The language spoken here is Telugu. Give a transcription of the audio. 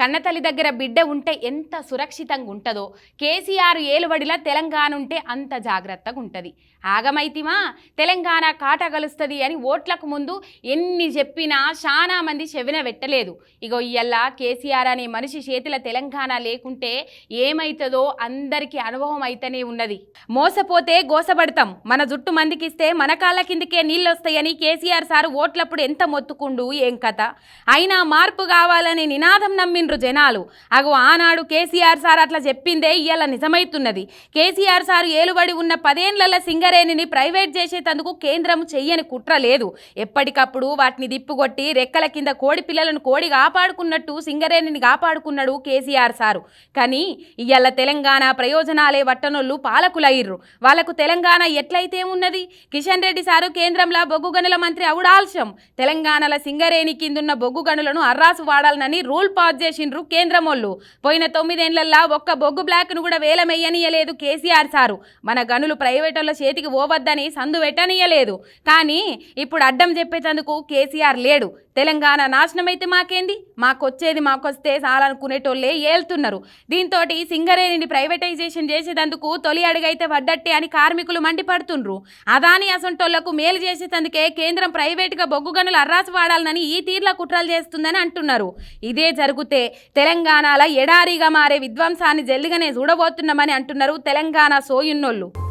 కన్నతల్లి దగ్గర బిడ్డ ఉంటే ఎంత సురక్షితంగా ఉంటుందో కేసీఆర్ ఏలుబడిలా తెలంగాణ ఉంటే అంత జాగ్రత్తగా ఉంటుంది ఆగమైతిమా? తెలంగాణ కాట కలుస్తుంది అని ఓట్లకు ముందు ఎన్ని చెప్పినా చాలా మంది చెవిన పెట్టలేదు ఇగో ఇయ్యల్లా కేసీఆర్ అనే మనిషి చేతిలో తెలంగాణ లేకుంటే ఏమైతుందో అందరికీ అనుభవం అయితేనే ఉన్నది. మోసపోతే గోసపడతాం. మన జుట్టు మందికిస్తే మన కాళ్ళ కిందకే నీళ్ళు వస్తాయని కేసీఆర్ సారు ఓట్లప్పుడు ఎంత మొత్తుకుండు? ఏం కథ? అయినా మార్పు కావాలని నినాదం నమ్మిండ్రు జనాలు. అగో ఆనాడు కేసీఆర్ సార్ అట్లా చెప్పిందే ఇవాళ నిజమైతున్నది. కేసీఆర్ సార్ ఏలుబడి ఉన్న పదేళ్ళ సింగరేణిని ప్రైవేట్ చేసేటందుకు కేంద్రం చెయ్యని కుట్ర లేదు. ఎప్పటికప్పుడు వాటిని దిప్పుగొట్టి రెక్కల కింద కోడి పిల్లలను కోడి కాపాడుకున్నట్టు సింగరేణిని కాపాడుకున్నాడు కేసీఆర్ సారు. కానీ ఇవాళ తెలంగాణ ప్రయోజనాలే వట్టనోళ్ళు పాలకులయ్యర్రు. వాళ్ళకు తెలంగాణ ఎట్లయితే ఉన్నది కిషన్ రెడ్డి సారు కేంద్రంలో బొగ్గు గనుల మంత్రి అవుడాల్సం తెలంగాణల సింగరేణి కిందున్న బొగ్గు గనులను అర్రాసు వాడాలనని రూల్ పాస్ చేసి చేసిండ్రు కేంద్రం వాళ్ళు పోయిన తొమ్మిదేళ్ళల్లా ఒక్క బొగ్గు బ్లాక్ను కూడా వేలమెయ్యనీయలేదు కేసీఆర్ సారు. మన గనులు ప్రైవేటోళ్ళ చేతికి పోవద్దని సందు పెట్టనీయలేదు. కానీ ఇప్పుడు అడ్డం చెప్పేటందుకు కేసీఆర్ లేడు. తెలంగాణ నాశనమైతే మాకేంది? మాకొచ్చేది మాకొస్తే చాలనుకునేటోళ్ళే ఏళ్తున్నారు. దీంతో సింగరేణిని ప్రైవేటైజేషన్ చేసేటందుకు తొలి అడుగైతే పడ్డట్టే అని కార్మికులు మండిపడుతుండ్రు. అదాని అసంటోళ్ళకు మేలు చేసేటందుకే కేంద్రం ప్రైవేటుగా బొగ్గు గనులు అర్రాసు వాడాలని ఈ తీర్ల కుట్రలు చేస్తుందని అంటున్నారు. ఇదే జరిగితే తెలంగాణలో ఎడారిగా మారే విధ్వంసాన్ని జల్లిగానే చూడబోతున్నామని అంటున్నారు తెలంగాణ సోయున్నోళ్ళు.